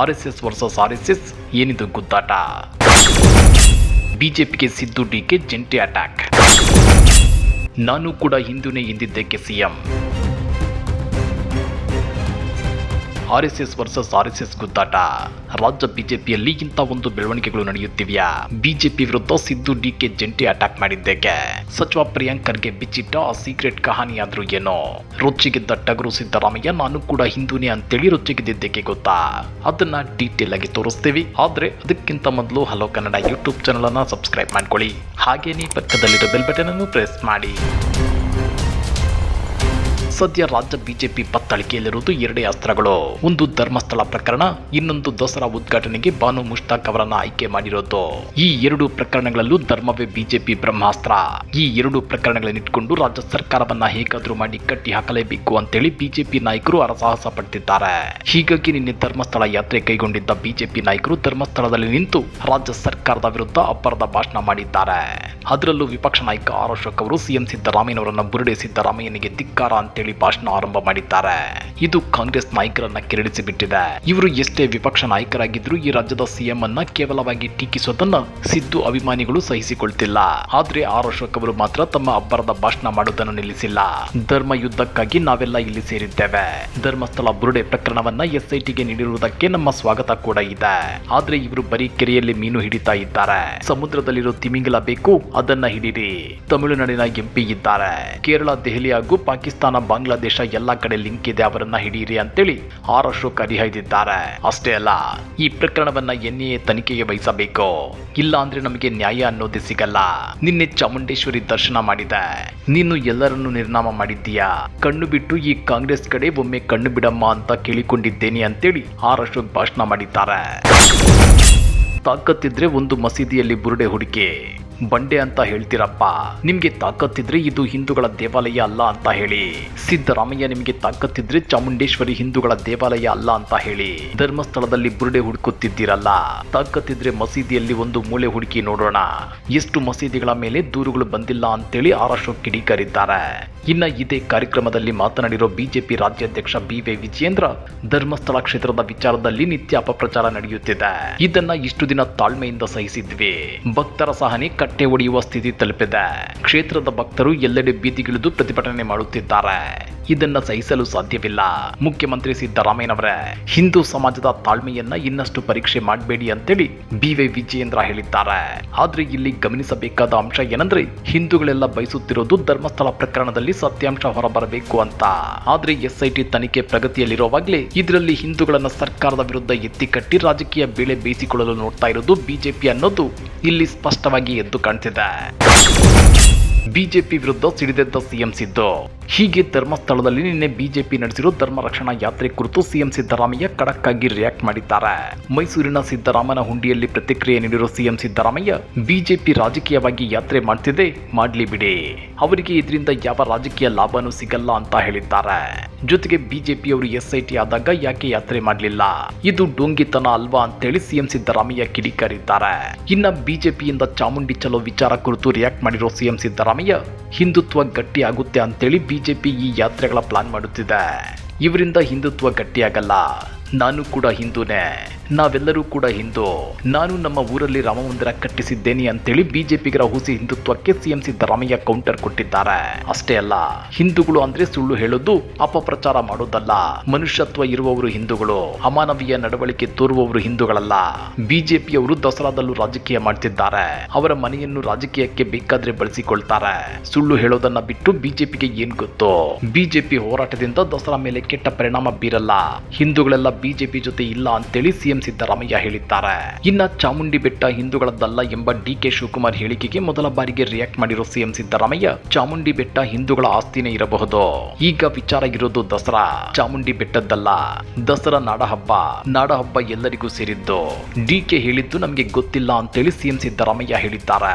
R S S versus R S S ಏನಿದು ಗುದ್ದಾಟ? ಬಿಜೆಪಿಗೆ ಸಿದ್ದು ಡಿಗೆ ಜಂಟಿ ಅಟ್ಯಾಕ್. ನಾನು ಕೂಡ ಹಿಂದೂನೇ ಎಂದಿದ್ದಕ್ಕೆ CM R S S versus R S S ಗುದ್ದಾಟ. ರಾಜ್ಯ ಬಿಜೆಪಿಯಲ್ಲಿ ಇಂಥ ಒಂದು ಬೆಳವಣಿಗೆಗಳು ನಡೆಯುತ್ತಿವೆಯಾ? ಬಿಜೆಪಿ ವಿರುದ್ಧ ಸಿದ್ದು ಡಿ ಕೆ ಜಂಟಿ ಅಟ್ಯಾಕ್ ಮಾಡಿದ್ದೇಕೆ? ಸಚಿವ ಪ್ರಿಯಾಂಕ್ ಖರ್ಗೆ ಬಿಚ್ಚಿಟ್ಟ ಸೀಕ್ರೆಟ್ ಕಹಾನಿಯಾದ್ರೂ ಏನೋ? ರೊಚ್ಚಿಗೆದ್ದ ಟಗರು ಸಿದ್ದರಾಮಯ್ಯ, ನಾನು ಕೂಡ ಹಿಂದೂನೇ ಅಂತೇಳಿ ರೊಚ್ಚಿಗಿದ್ದೇಕೆ ಗೊತ್ತಾ? ಅದನ್ನ ಡೀಟೇಲ್ ಆಗಿ ತೋರಿಸ್ತೀವಿ. ಆದ್ರೆ ಅದಕ್ಕಿಂತ ಮೊದಲು ಹಲೋ ಕನ್ನಡ ಯೂಟ್ಯೂಬ್ ಚಾನಲ್ ಅನ್ನ ಸಬ್ಸ್ಕ್ರೈಬ್ ಮಾಡ್ಕೊಳ್ಳಿ. ಹಾಗೇನೇ ಪಕ್ಕದಲ್ಲಿರೋ ಬೆಲ್ ಬಟನ್ ಅನ್ನು ಪ್ರೆಸ್ ಮಾಡಿ. ಸದ್ಯ ರಾಜ್ಯ ಬಿಜೆಪಿ ಪತ್ತಳಿಕೆಯಲ್ಲಿರುವುದು ಎರಡೇ ಅಸ್ತ್ರಗಳು. ಒಂದು ಧರ್ಮಸ್ಥಳ ಪ್ರಕರಣ, ಇನ್ನೊಂದು ದಸರಾ ಉದ್ಘಾಟನೆಗೆ ಬಾನು ಮುಷ್ತಾಕ್ ಅವರನ್ನ ಆಯ್ಕೆ ಮಾಡಿರೋದು. ಈ ಎರಡು ಪ್ರಕರಣಗಳಲ್ಲೂ ಧರ್ಮವೇ ಬಿಜೆಪಿ ಬ್ರಹ್ಮಾಸ್ತ್ರ. ಈ ಎರಡು ಪ್ರಕರಣಗಳನ್ನಿಟ್ಕೊಂಡು ರಾಜ್ಯ ಸರ್ಕಾರವನ್ನ ಹೇಗಾದ್ರೂ ಮಾಡಿ ಕಟ್ಟಿ ಹಾಕಲೇಬೇಕು ಅಂತೇಳಿ ಬಿಜೆಪಿ ನಾಯಕರು ಹರಸಾಹಸ ಪಡ್ತಿದ್ದಾರೆ. ಹೀಗಾಗಿ ನಿನ್ನೆ ಧರ್ಮಸ್ಥಳ ಯಾತ್ರೆ ಕೈಗೊಂಡಿದ್ದ ಬಿಜೆಪಿ ನಾಯಕರು ಧರ್ಮಸ್ಥಳದಲ್ಲಿ ನಿಂತು ರಾಜ್ಯ ಸರ್ಕಾರದ ವಿರುದ್ಧ ಅಬ್ಬರದ ಭಾಷಣ ಮಾಡಿದ್ದಾರೆ. ಅದರಲ್ಲೂ ವಿಪಕ್ಷ ನಾಯಕ ಆರ್ ಅವರು, ಸಿಎಂ ಸಿದ್ದರಾಮಯ್ಯನವರನ್ನ ಬುರುಡೆ ಸಿದ್ದರಾಮಯ್ಯನಿಗೆ ಧಿಕ್ಕಾರ ಅಂತೇಳಿ ಭಾಷಣ ಆರಂಭ ಮಾಡಿದ್ದಾರೆ. ಇದು ಕಾಂಗ್ರೆಸ್ ನಾಯಕರನ್ನ ಕೆರಳಿಸಿ ಬಿಟ್ಟಿದೆ. ಇವರು ಎಷ್ಟೇ ವಿಪಕ್ಷ ನಾಯಕರಾಗಿದ್ರು ಈ ರಾಜ್ಯದ ಸಿಎಂ ಅನ್ನ ಕೇವಲವಾಗಿ ಟೀಕಿಸೋದನ್ನ ಸಿದ್ದು ಅಭಿಮಾನಿಗಳು ಸಹಿಸಿಕೊಳ್ತಿಲ್ಲ. ಆದ್ರೆ ಆರ್ ಅಶೋಕ್ ಅವರು ಮಾತ್ರ ತಮ್ಮ ಅಬ್ಬರದ ಭಾಷಣ ಮಾಡೋದನ್ನ ನಿಲ್ಲಿಸಿಲ್ಲ. ಧರ್ಮ ಯುದ್ಧಕ್ಕಾಗಿ ನಾವೆಲ್ಲ ಇಲ್ಲಿ ಸೇರಿದ್ದೇವೆ. ಧರ್ಮಸ್ಥಳ ಬುರುಡೆ ಪ್ರಕರಣವನ್ನ ಎಸ್ಐಟಿಗೆ ನೀಡಿರುವುದಕ್ಕೆ ನಮ್ಮ ಸ್ವಾಗತ ಕೂಡ ಇದೆ. ಆದ್ರೆ ಇವರು ಬರೀ ಕೆರೆಯಲ್ಲಿ ಮೀನು ಹಿಡಿತಾ ಇದ್ದಾರೆ. ಸಮುದ್ರದಲ್ಲಿರೋ ತಿಮಿಂಗಲ ಬೇಕು, ಅದನ್ನ ಹಿಡಿರಿ. ತಮಿಳುನಾಡಿನ ಎಂಪಿ ಇದ್ದಾರೆ. ಕೇರಳ, ದೆಹಲಿ ಹಾಗೂ ಪಾಕಿಸ್ತಾನ ಬಾಂಗ್ಲಾದೇಶ ಎಲ್ಲ ಕಡೆ ಲಿಂಕ್ ಇದೆ, ಅವರನ್ನ ಹಿಡಿಯಿರಿ ಅಂತೇಳಿ ಆರ್ ಅಶೋಕ್ ಹರಿಹಾಯ್ದಿದ್ದಾರೆ ಅಷ್ಟೇ ಅಲ್ಲ, ಈ ಪ್ರಕರಣವನ್ನ ಎನ್ಎ ತನಿಖೆಗೆ ವಹಿಸಬೇಕು. ಇಲ್ಲ ಅಂದ್ರೆ ನಮಗೆ ನ್ಯಾಯ ಅನ್ನೋದೇ ಸಿಗಲ್ಲ. ನಿನ್ನೆ ಚಾಮುಂಡೇಶ್ವರಿ ದರ್ಶನ ಮಾಡಿದೆ. ನೀನು ಎಲ್ಲರನ್ನು ನಿರ್ನಾಮ ಮಾಡಿದ್ದೀಯಾ? ಕಣ್ಣು ಬಿಟ್ಟು ಈ ಕಾಂಗ್ರೆಸ್ ಕಡೆ ಒಮ್ಮೆ ಕಣ್ಣು ಬಿಡಮ್ಮ ಅಂತ ಕೇಳಿಕೊಂಡಿದ್ದೇನೆ ಅಂತೇಳಿ ಆರ್ ಅಶೋಕ್ ಭಾಷಣ ಮಾಡಿದ್ದಾರೆ. ತಾಕತ್ತಿದ್ರೆ ಒಂದು ಮಸೀದಿಯಲ್ಲಿ ಬುರುಡೆ ಹುಡುಕಿ. ಬಂಡೆ ಅಂತ ಹೇಳ್ತೀರಪ್ಪ. ನಿಮ್ಗೆ ತಾಕತ್ತಿದ್ರೆ ಇದು ಹಿಂದೂಗಳ ದೇವಾಲಯ ಅಲ್ಲ ಅಂತ ಹೇಳಿ. ಸಿದ್ದರಾಮಯ್ಯ ನಿಮ್ಗೆ ತಾಕತ್ತಿದ್ರೆ ಚಾಮುಂಡೇಶ್ವರಿ ಹಿಂದೂಗಳ ದೇವಾಲಯ ಅಲ್ಲ ಅಂತ ಹೇಳಿ. ಧರ್ಮಸ್ಥಳದಲ್ಲಿ ಬುರುಡೆ ಹುಡುಕುತ್ತಿದ್ದೀರಲ್ಲ. ತಾಕತ್ತಿದ್ರೆ ಮಸೀದಿಯಲ್ಲಿ ಒಂದು ಮೂಳೆ ಹುಡುಕಿ ನೋಡೋಣ. ಎಷ್ಟು ಮಸೀದಿಗಳ ಮೇಲೆ ದೂರುಗಳು ಬಂದಿಲ್ಲ ಅಂತೇಳಿ ಆರಶೋಕ್ ಕಿಡಿಕಾರಿದ್ದಾರೆ. ಇನ್ನ ಇದೇ ಕಾರ್ಯಕ್ರಮದಲ್ಲಿ ಮಾತನಾಡಿರೋ ಬಿಜೆಪಿ ರಾಜ್ಯಾಧ್ಯಕ್ಷ ಬಿ ವೈ ವಿಜಯೇಂದ್ರ ಧರ್ಮಸ್ಥಳ ಕ್ಷೇತ್ರದ ವಿಚಾರದಲ್ಲಿ ನಿತ್ಯ ಅಪಪ್ರಚಾರ ನಡೆಯುತ್ತಿದೆ. ಇದನ್ನ ಇಷ್ಟು ದಿನ ತಾಳ್ಮೆಯಿಂದ ಸಹಿಸಿದ್ವಿ. ಭಕ್ತರ ಸಹನೆ ಕಟ್ಟೆ ಒಡೆಯುವ ಸ್ಥಿತಿ ತಲುಪಿದೆ. ಕ್ಷೇತ್ರದ ಭಕ್ತರು ಎಲ್ಲೆಡೆ ಬೀದಿಗಿಳಿದು ಪ್ರತಿಭಟನೆ ಮಾಡುತ್ತಿದ್ದಾರೆ. ಇದನ್ನ ಸಹಿಸಲು ಸಾಧ್ಯವಿಲ್ಲ. ಮುಖ್ಯಮಂತ್ರಿ ಸಿದ್ದರಾಮಯ್ಯನವರೇ, ಹಿಂದೂ ಸಮಾಜದ ತಾಳ್ಮೆಯನ್ನ ಇನ್ನಷ್ಟು ಪರೀಕ್ಷೆ ಮಾಡಬೇಡಿ ಅಂತೇಳಿ ಬಿ ವೈ ವಿಜಯೇಂದ್ರ ಹೇಳಿದ್ದಾರೆ. ಆದ್ರೆ ಇಲ್ಲಿ ಗಮನಿಸಬೇಕಾದ ಅಂಶ ಏನಂದ್ರೆ, ಹಿಂದೂಗಳೆಲ್ಲ ಬಯಸುತ್ತಿರೋದು ಧರ್ಮಸ್ಥಳ ಪ್ರಕರಣದಲ್ಲಿ ಸತ್ಯಾಂಶ ಹೊರಬರಬೇಕು ಅಂತ. ಆದ್ರೆ ಎಸ್ಐಟಿ ತನಿಖೆ ಪ್ರಗತಿಯಲ್ಲಿರುವಾಗಲೇ ಇದರಲ್ಲಿ ಹಿಂದೂಗಳನ್ನ ಸರ್ಕಾರದ ವಿರುದ್ಧ ಎತ್ತಿ ಕಟ್ಟಿ ರಾಜಕೀಯ ಬೇಳೆ ಬೇಯಿಸಿಕೊಳ್ಳಲು ನೋಡ್ತಾ ಇರೋದು ಬಿಜೆಪಿ ಅನ್ನೋದು ಇಲ್ಲಿ ಸ್ಪಷ್ಟವಾಗಿ ಎದ್ದು ಕಾಣ್ತಿದೆ. ಬಿಜೆಪಿ ವಿರುದ್ಧ ಸಿಡಿದೆದ್ದ ಸಿಎಂ ಸಿದ್ದು. ಹೀಗೆ ಧರ್ಮಸ್ಥಳದಲ್ಲಿ ನಿನ್ನೆ ಬಿಜೆಪಿ ನಡೆಸಿರೋ ಧರ್ಮ ರಕ್ಷಣಾ ಯಾತ್ರೆ ಕುರಿತು ಸಿಎಂ ಸಿದ್ದರಾಮಯ್ಯ ಖಡಕ್ ಆಗಿ ರಿಯಾಕ್ಟ್ ಮಾಡಿದ್ದಾರೆ. ಮೈಸೂರಿನ ಸಿದ್ದರಾಮನ ಹುಂಡಿಯಲ್ಲಿ ಪ್ರತಿಕ್ರಿಯೆ ನೀಡಿರೋ ಸಿಎಂ ಸಿದ್ದರಾಮಯ್ಯ, ಬಿಜೆಪಿ ರಾಜಕೀಯವಾಗಿ ಯಾತ್ರೆ ಮಾಡ್ತಿದೆ, ಮಾಡ್ಲಿ ಬಿಡಿ. ಅವರಿಗೆ ಇದರಿಂದ ಯಾವ ರಾಜಕೀಯ ಲಾಭನೂ ಸಿಗಲ್ಲ ಅಂತ ಹೇಳಿದ್ದಾರೆ. ಜೊತೆಗೆ ಬಿಜೆಪಿಯವರು ಎಸ್ಐಟಿ ಆದಾಗ ಯಾಕೆ ಯಾತ್ರೆ ಮಾಡಲಿಲ್ಲ? ಇದು ಡೋಂಗಿತನ ಅಲ್ವಾ ಅಂತೇಳಿ ಸಿಎಂ ಸಿದ್ದರಾಮಯ್ಯ ಕಿಡಿಕಾರಿದ್ದಾರೆ. ಇನ್ನ ಬಿಜೆಪಿಯಿಂದ ಚಾಮುಂಡಿ ಚಲೋ ವಿಚಾರ ಕುರಿತು ರಿಯಾಕ್ಟ್ ಮಾಡಿರೋ ಸಿಎಂ ಸಿದ್ದರಾಮಯ್ಯ, ಹಿಂದುತ್ವ ಗಟ್ಟಿ ಆಗುತ್ತೆ ಅಂತೇಳಿ ಬಿಜೆಪಿ ಈ ಯಾತ್ರೆಗಳ ಪ್ಲಾನ್ ಮಾಡುತ್ತಿದೆ. ಇವರಿಂದ ಹಿಂದುತ್ವ ಗಟ್ಟಿಯಾಗಲ್ಲ. ನಾನು ಕೂಡ ಹಿಂದೂನೇ. ನಾವೆಲ್ಲರೂ ಕೂಡ ಹಿಂದೂ. ನಾನು ನಮ್ಮ ಊರಲ್ಲಿ ರಾಮ ಮಂದಿರ ಕಟ್ಟಿಸಿದ್ದೇನೆ ಅಂತೇಳಿ ಬಿಜೆಪಿಗರ ಹುಸಿ ಹಿಂದುತ್ವಕ್ಕೆ ಸಿಎಂ ಸಿದ್ದರಾಮಯ್ಯ ಕೌಂಟರ್ ಕೊಟ್ಟಿದ್ದಾರೆ. ಅಷ್ಟೇ ಅಲ್ಲ, ಹಿಂದೂಗಳು ಅಂದ್ರೆ ಸುಳ್ಳು ಹೇಳೋದು, ಅಪಪ್ರಚಾರ ಮಾಡೋದಲ್ಲ. ಮನುಷ್ಯತ್ವ ಇರುವವರು ಹಿಂದೂಗಳು, ಅಮಾನವೀಯ ನಡವಳಿಕೆ ತೋರುವವರು ಹಿಂದೂಗಳಲ್ಲ. ಬಿಜೆಪಿಯವರು ದಸರಾದಲ್ಲೂ ರಾಜಕೀಯ ಮಾಡ್ತಿದ್ದಾರೆ. ಅವರ ಮನೆಯನ್ನು ರಾಜಕೀಯಕ್ಕೆ ಬೇಕಾದ್ರೆ ಬಳಸಿಕೊಳ್ತಾರೆ. ಸುಳ್ಳು ಹೇಳೋದನ್ನ ಬಿಟ್ಟು ಬಿಜೆಪಿಗೆ ಏನ್ ಗೊತ್ತು? ಬಿಜೆಪಿ ಹೋರಾಟದಿಂದ ದಸರಾ ಮೇಲೆ ಕೆಟ್ಟ ಪರಿಣಾಮ ಬೀರಲ್ಲ. ಹಿಂದೂಗಳೆಲ್ಲ ಬಿಜೆಪಿ ಜೊತೆ ಇಲ್ಲ ಅಂತೇಳಿ ಸಿಎಂ ಸಿದ್ದರಾಮಯ್ಯ ಹೇಳಿದ್ದಾರೆ. ಇನ್ನ ಚಾಮುಂಡಿ ಬೆಟ್ಟ ಹಿಂದೂಗಳದ್ದಲ್ಲ ಎಂಬ ಡಿ ಕೆ ಶಿವಕುಮಾರ್ ಹೇಳಿಕೆಗೆ ಮೊದಲ ಬಾರಿಗೆ ರಿಯಾಕ್ಟ್ ಮಾಡಿರೋ ಸಿಎಂ ಸಿದ್ದರಾಮಯ್ಯ ಚಾಮುಂಡಿ ಬೆಟ್ಟ ಹಿಂದೂಗಳ ಆಸ್ತಿನೇ ಇರಬಹುದು. ಈಗ ವಿಚಾರ ಇರೋದು ದಸರಾ. ಚಾಮುಂಡಿ ಬೆಟ್ಟದ್ದಲ್ಲ, ದಸರಾ ನಾಡಹಬ್ಬ. ನಾಡಹಬ್ಬ ಎಲ್ಲರಿಗೂ ಸೇರಿದ್ದು. ಡಿ ಕೆ ಹೇಳಿದ್ದು ನಮಗೆ ಗೊತ್ತಿಲ್ಲ ಅಂತೇಳಿ ಸಿಎಂ ಸಿದ್ದರಾಮಯ್ಯ ಹೇಳಿದ್ದಾರೆ.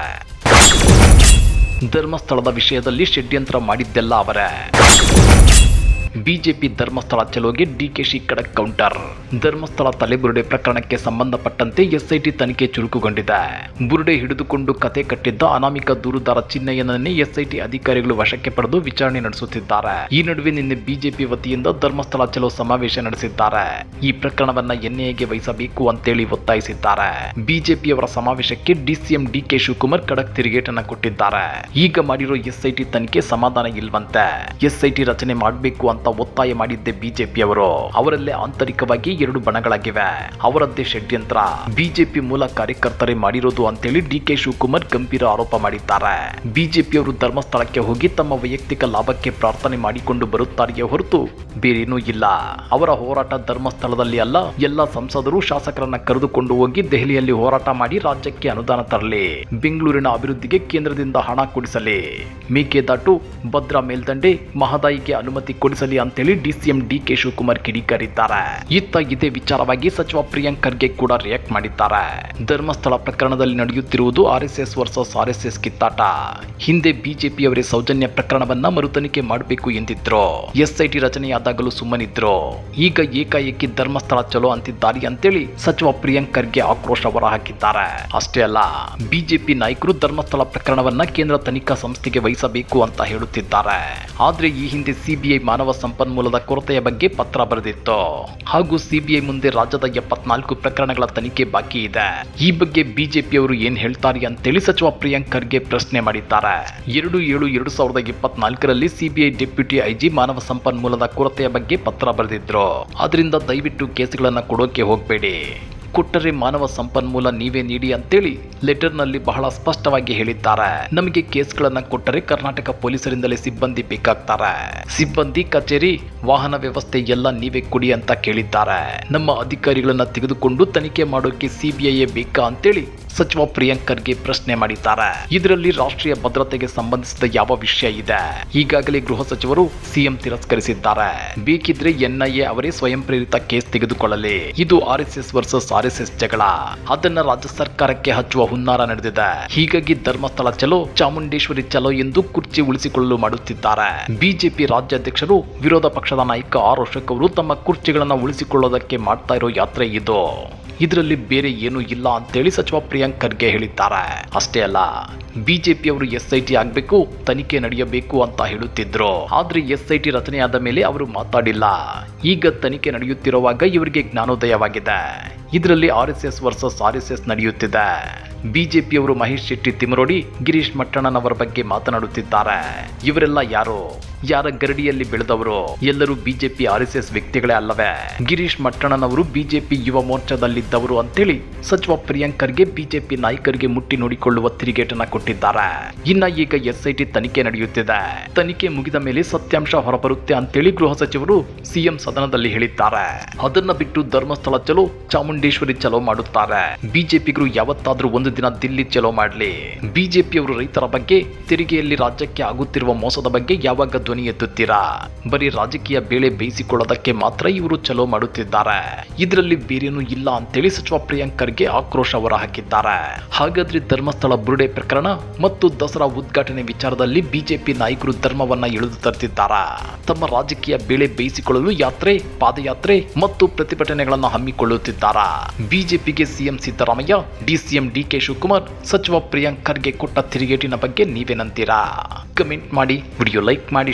ಧರ್ಮಸ್ಥಳದ ವಿಷಯದಲ್ಲಿ ಷಡ್ಯಂತ್ರ ಮಾಡಿದ್ದೆಲ್ಲ ಅವರೇ. ಬಿಜೆಪಿ ಧರ್ಮಸ್ಥಳ ಚಲೋಗೆ ಡಿಕೆಶಿ ಖಡಕ್ ಕೌಂಟರ್. ಧರ್ಮಸ್ಥಳ ತಲೆಬುರುಡೆ ಪ್ರಕರಣಕ್ಕೆ ಸಂಬಂಧಪಟ್ಟಂತೆ ಎಸ್ಐಟಿ ತನಿಖೆ ಚುರುಕುಗೊಂಡಿದೆ. ಬುರುಡೆ ಹಿಡಿದುಕೊಂಡು ಕತೆ ಕಟ್ಟಿದ್ದ ಅನಾಮಿಕ ದೂರುದಾರ ಚಿನ್ನಯ್ಯನನ್ನೇ ಎಸ್ಐಟಿ ಅಧಿಕಾರಿಗಳು ವಶಕ್ಕೆ ಪಡೆದು ವಿಚಾರಣೆ ನಡೆಸುತ್ತಿದ್ದಾರೆ. ಈ ನಡುವೆ ನಿನ್ನೆ ಬಿಜೆಪಿ ವತಿಯಿಂದ ಧರ್ಮಸ್ಥಳ ಚಲೋ ಸಮಾವೇಶ ನಡೆಸಿದ್ದಾರೆ. ಈ ಪ್ರಕರಣವನ್ನ ಎನ್ಐಎಗೆ ವಹಿಸಬೇಕು ಅಂತೇಳಿ ಒತ್ತಾಯಿಸಿದ್ದಾರೆ. ಬಿಜೆಪಿಯವರ ಸಮಾವೇಶಕ್ಕೆ ಡಿಸಿಎಂ ಡಿಕೆ ಶಿವಕುಮಾರ್ ಖಡಕ್ ತಿರುಗೇಟನ್ನ ಕೊಟ್ಟಿದ್ದಾರೆ. ಈಗ ಮಾಡಿರೋ ಎಸ್ಐಟಿ ತನಿಖೆ ಸಮಾಧಾನ ಇಲ್ವಂತೆ. ಎಸ್ಐಟಿ ರಚನೆ ಮಾಡಬೇಕು ಒತ್ತಾಯ ಮಾಡಿದ್ದೆ ಬಿಜೆಪಿಯವರು ಅವರಲ್ಲೇ ಆಂತರಿಕವಾಗಿ ಎರಡು ಬಣಗಳಾಗಿವೆ. ಅವರದ್ದೇ ಷಡ್ಯಂತ್ರ. ಬಿಜೆಪಿ ಮೂಲ ಕಾರ್ಯಕರ್ತರೇ ಮಾಡಿರೋದು ಅಂತೇಳಿ ಡಿಕೆ ಶಿವಕುಮಾರ್ ಗಂಭೀರ ಆರೋಪ ಮಾಡಿದ್ದಾರೆ. ಬಿಜೆಪಿಯವರು ಧರ್ಮಸ್ಥಳಕ್ಕೆ ಹೋಗಿ ತಮ್ಮ ವೈಯಕ್ತಿಕ ಲಾಭಕ್ಕೆ ಪ್ರಾರ್ಥನೆ ಮಾಡಿಕೊಂಡು ಬರುತ್ತಾರೆಯೇ ಹೊರತು ಬೇರೇನೂ ಇಲ್ಲ. ಅವರ ಹೋರಾಟ ಧರ್ಮಸ್ಥಳದಲ್ಲಿ ಅಲ್ಲ, ಎಲ್ಲ ಸಂಸದರು ಶಾಸಕರನ್ನ ಕರೆದುಕೊಂಡು ಹೋಗಿ ದೆಹಲಿಯಲ್ಲಿ ಹೋರಾಟ ಮಾಡಿ ರಾಜ್ಯಕ್ಕೆ ಅನುದಾನ ತರಲಿ. ಬೆಂಗಳೂರಿನ ಅಭಿವೃದ್ಧಿಗೆ ಕೇಂದ್ರದಿಂದ ಹಣ ಕೊಡಿಸಲಿ. ಮೇಕೆದಾಟು, ಭದ್ರಾ ಮೇಲ್ದಂಡೆ, ಮಹದಾಯಿಗೆ ಅನುಮತಿ ಕೊಡಿಸಲಿ. ಅಂತೇಳಿ ಡಿಸಿಎಂ ಡಿಕೆ ಶಿವಕುಮಾರ್ ಕಿಡಿಕಾರಿದ್ದಾರೆ. ಇತ್ತ ಇದೇ ವಿಚಾರವಾಗಿ ಸಚಿವ ಪ್ರಿಯಾಂಕ್ ಖರ್ಗೆ ಕೂಡ ರಿಯಾಕ್ಟ್ ಮಾಡಿದ್ದಾರೆ. ಧರ್ಮಸ್ಥಳ ಪ್ರಕರಣದಲ್ಲಿ ನಡೆಯುತ್ತಿರುವುದು ಆರ್ಎಸ್ಎಸ್ ವರ್ಸಸ್ ಆರ್ಎಸ್ಎಸ್ ಕಿತ್ತಾಟ. ಹಿಂದೆ ಬಿಜೆಪಿಯವರೇ ಸೌಜನ್ಯ ಪ್ರಕರಣವನ್ನ ಮರುತನಿಕೆ ಮಾಡಬೇಕು ಎಂದಿದ್ರು. ಎಸ್ಐಟಿ ರಚನೆಯಾದಾಗಲೂ ಸುಮ್ಮನಿದ್ರು. ಈಗ ಏಕಾಏಕಿ ಧರ್ಮಸ್ಥಳ ಚಲೋ ಅಂತಿದ್ದಾರೆ ಅಂತೇಳಿ ಸಚಿವ ಪ್ರಿಯಾಂಕ್ ಖರ್ಗೆ ಆಕ್ರೋಶ ಹೊರಹಾಕಿದ್ದಾರೆ. ಅಷ್ಟೇ ಅಲ್ಲ, ಬಿಜೆಪಿ ನಾಯಕರು ಧರ್ಮಸ್ಥಳ ಪ್ರಕರಣವನ್ನ ಕೇಂದ್ರ ತನಿಖಾ ಸಂಸ್ಥೆಗೆ ವಹಿಸಬೇಕು ಅಂತ ಹೇಳುತ್ತಿದ್ದಾರೆ. ಆದ್ರೆ ಈ ಹಿಂದೆ ಸಿಬಿಐ ಮಾನವ ಸಂಪನ್ಮೂಲದ ಕೊರತೆಯ ಬಗ್ಗೆ ಪತ್ರ ಬರೆದಿತ್ತು. ಹಾಗೂ ಸಿಬಿಐ ಮುಂದೆ ರಾಜ್ಯದ ಎಪ್ಪತ್ನಾಲ್ಕು ಪ್ರಕರಣಗಳ ತನಿಖೆ ಬಾಕಿ ಇದೆ. ಈ ಬಗ್ಗೆ ಬಿಜೆಪಿಯವರು ಏನ್ ಹೇಳ್ತಾರೆ ಅಂತೇಳಿ ಸಚಿವ ಪ್ರಿಯಾಂಕ್ ಖರ್ಗೆ ಪ್ರಶ್ನೆ ಮಾಡಿದ್ದಾರೆ. ಎರಡು ಏಳು ಎರಡು ಸಾವಿರದ ಇಪ್ಪತ್ನಾಲ್ಕರಲ್ಲಿ ಸಿಬಿಐ ಡೆಪ್ಯೂಟಿ ಐಜಿ ಮಾನವ ಸಂಪನ್ಮೂಲದ ಕೊರತೆಯ ಬಗ್ಗೆ ಪತ್ರ ಬರೆದಿದ್ರು. ಅದರಿಂದ ದಯವಿಟ್ಟು ಕೇಸುಗಳನ್ನು ಕೊಡೋಕೆ ಹೋಗಬೇಡಿ. ಕೊಟ್ಟರೆ ಮಾನವ ಸಂಪನ್ಮೂಲ ನೀವೇ ನೀಡಿ ಅಂತೇಳಿ ಲೆಟರ್ನಲ್ಲಿ ಬಹಳ ಸ್ಪಷ್ಟವಾಗಿ ಹೇಳಿದ್ದಾರೆ. ನಮಗೆ ಕೇಸ್ಗಳನ್ನ ಕೊಟ್ಟರೆ ಕರ್ನಾಟಕ ಪೊಲೀಸರಿಂದಲೇ ಸಿಬ್ಬಂದಿ ಬೇಕಾಗ್ತಾರೆ. ಸಿಬ್ಬಂದಿ, ಕಚೇರಿ, ವಾಹನ ವ್ಯವಸ್ಥೆ ಎಲ್ಲ ನೀವೇ ಕೊಡಿ ಅಂತ ಕೇಳಿದ್ದಾರೆ. ನಮ್ಮ ಅಧಿಕಾರಿಗಳನ್ನ ತೆಗೆದುಕೊಂಡು ತನಿಖೆ ಮಾಡೋಕೆ ಸಿಬಿಐ ಬೇಕಾ ಅಂತೇಳಿ ಸಚಿವ ಪ್ರಿಯಾಂಕ್ ಖರ್ಗೆ ಪ್ರಶ್ನೆ ಮಾಡಿದ್ದಾರೆ. ಇದರಲ್ಲಿ ರಾಷ್ಟ್ರೀಯ ಭದ್ರತೆಗೆ ಸಂಬಂಧಿಸಿದ ಯಾವ ವಿಷಯ ಇದೆ? ಈಗಾಗಲೇ ಗೃಹ ಸಚಿವರು ಸಿಎಂ ತಿರಸ್ಕರಿಸಿದ್ದಾರೆ. ಬೇಕಿದ್ರೆ ಎನ್ಐಎ ಅವರೇ ಸ್ವಯಂ ಪ್ರೇರಿತ ಕೇಸ್ ತೆಗೆದುಕೊಳ್ಳಲಿ. ಇದು ಆರ್ಎಸ್ಎಸ್ ವರ್ಸಸ್ ಆರ್ಎಸ್ಎಸ್ ಜಗಳ. ಅದನ್ನ ರಾಜ್ಯ ಸರ್ಕಾರಕ್ಕೆ ಹಚ್ಚುವ ಹುನ್ನಾರ ನಡೆದಿದೆ. ಹೀಗಾಗಿ ಧರ್ಮಸ್ಥಳ ಚಲೋ, ಚಾಮುಂಡೇಶ್ವರಿ ಚಲೋ ಎಂದು ಕುರ್ಚಿ ಉಳಿಸಿಕೊಳ್ಳಲು ಮಾಡುತ್ತಿದ್ದಾರೆ. ಬಿಜೆಪಿ ರಾಜ್ಯಾಧ್ಯಕ್ಷರು, ವಿರೋಧ ಪಕ್ಷದ ನಾಯಕ ಆರ್ ಅಶೋಕ್ ಅವರು ತಮ್ಮ ಕುರ್ಚಿಗಳನ್ನ ಉಳಿಸಿಕೊಳ್ಳೋದಕ್ಕೆ ಮಾಡ್ತಾ ಇರೋ ಯಾತ್ರೆ ಇದು. ಇದರಲ್ಲಿ ಬೇರೆ ಏನೂ ಇಲ್ಲ ಅಂತೇಳಿ ಸಚಿವ ಪ್ರಿಯಾಂಕ್ ಖರ್ಗೆ ಹೇಳಿದ್ದಾರೆ. ಅಷ್ಟೇ ಅಲ್ಲ ಬಿಜೆಪಿಯವರು ಎಸ್ಐಟಿ ಆಗಬೇಕು, ತನಿಖೆ ನಡೆಯಬೇಕು ಅಂತ ಹೇಳುತ್ತಿದ್ರು. ಆದ್ರೆ ಎಸ್ಐಟಿ ರಚನೆಯಾದ ಮೇಲೆ ಅವರು ಮಾತಾಡಿಲ್ಲ. ಈಗ ತನಿಖೆ ನಡೆಯುತ್ತಿರುವಾಗ ಇವರಿಗೆ ಜ್ಞಾನೋದಯವಾಗಿದೆ. ಇದರಲ್ಲಿ R S S versus R S S ನಡೆಯುತ್ತಿದೆ. ಬಿಜೆಪಿಯವರು ಮಹೇಶ್ ಶೆಟ್ಟಿ ತಿಮರೋಡಿ ಗಿರೀಶ್ ಮಟ್ಟಣ್ಣನವರ ಬಗ್ಗೆ ಮಾತನಾಡುತ್ತಿದ್ದಾರೆ. ಇವರೆಲ್ಲ ಯಾರು? ಯಾರ ಗರಡಿಯಲ್ಲಿ ಬೆಳೆದವರು? ಎಲ್ಲರೂ ಬಿಜೆಪಿ, ಆರ್ ಎಸ್ ಎಸ್ ವ್ಯಕ್ತಿಗಳೇ ಅಲ್ಲವೇ? ಗಿರೀಶ್ ಮಟ್ಟಣ್ಣನವರು ಬಿಜೆಪಿ ಯುವ ಮೋರ್ಚಾದಲ್ಲಿದ್ದವರು ಅಂತೇಳಿ ಸಚಿವ ಪ್ರಿಯಾಂಕರ್ಗೆ ಬಿಜೆಪಿ ನಾಯಕರಿಗೆ ಮುಟ್ಟಿ ನೋಡಿಕೊಳ್ಳುವ ತಿರುಗೇಟನ್ನ ಕೊಟ್ಟಿದ್ದಾರೆ. ಇನ್ನ ಈಗ ಎಸ್ಐಟಿ ತನಿಖೆ ನಡೆಯುತ್ತಿದೆ. ತನಿಖೆ ಮುಗಿದ ಮೇಲೆ ಸತ್ಯಾಂಶ ಹೊರಬರುತ್ತೆ ಅಂತೇಳಿ ಗೃಹ ಸಚಿವರು ಸಿಎಂ ಸದನದಲ್ಲಿ ಹೇಳಿದ್ದಾರೆ. ಅದನ್ನ ಬಿಟ್ಟು ಧರ್ಮಸ್ಥಳ ಚಲೋ, ಚಾಮುಂಡೇಶ್ವರಿ ಚಲೋ ಮಾಡುತ್ತಾರೆ. ಬಿಜೆಪಿಗರು ಯಾವತ್ತಾದ್ರೂ ಒಂದು ದಿನ ದಿಲ್ಲಿ ಚಲೋ ಮಾಡಲಿ. ಬಿಜೆಪಿಯವರು ರೈತರ ಬಗ್ಗೆ, ತೆರಿಗೆಯಲ್ಲಿ ರಾಜ್ಯಕ್ಕೆ ಆಗುತ್ತಿರುವ ಮೋಸದ ಬಗ್ಗೆ ಯಾವಾಗ ಧ್ವನಿ ಎತ್ತುತ್ತೀರಾ? ಬರೀ ರಾಜಕೀಯ ಬೇಳೆ ಬೇಯಿಸಿಕೊಳ್ಳೋದಕ್ಕೆ ಮಾತ್ರ ಇವರು ಚಲೋ ಮಾಡುತ್ತಿದ್ದಾರೆ. ಇದರಲ್ಲಿ ಬೇರೇನೂ ಇಲ್ಲ ಅಂತೇಳಿ ಸಚಿವ ಪ್ರಿಯಾಂಕರ್ಗೆ ಆಕ್ರೋಶ ಆಕ್ರೋಶ ಹೊರಹಾಕಿದ್ದಾರೆ. ಹಾಗಾದ್ರೆ ಧರ್ಮಸ್ಥಳ ಬುರುಡೆ ಪ್ರಕರಣ ಮತ್ತು ದಸರಾ ಉದ್ಘಾಟನೆ ವಿಚಾರದಲ್ಲಿ ಬಿಜೆಪಿ ನಾಯಕರು ಧರ್ಮವನ್ನ ಇಳಿದು ತರ್ತಿದ್ದಾರಾ? ತಮ್ಮ ರಾಜಕೀಯ ಬೇಳೆ ಬೇಯಿಸಿಕೊಳ್ಳಲು ಯಾತ್ರೆ, ಪಾದಯಾತ್ರೆ ಮತ್ತು ಪ್ರತಿಭಟನೆಗಳನ್ನು ಹಮ್ಮಿಕೊಳ್ಳುತ್ತಿದ್ದಾರಾ? ಬಿಜೆಪಿಗೆ CM Siddaramaiah, DCM DK Shivakumar, ಸಚಿವ ಪ್ರಿಯಾಂಕರ್ಗೆ ಕೊಟ್ಟ ತಿರುಗೇಟಿನ ಬಗ್ಗೆ ನೀವೇನಂತೀರಾ? ಕಮೆಂಟ್ ಮಾಡಿ, ವಿಡಿಯೋ ಲೈಕ್ ಮಾಡಿ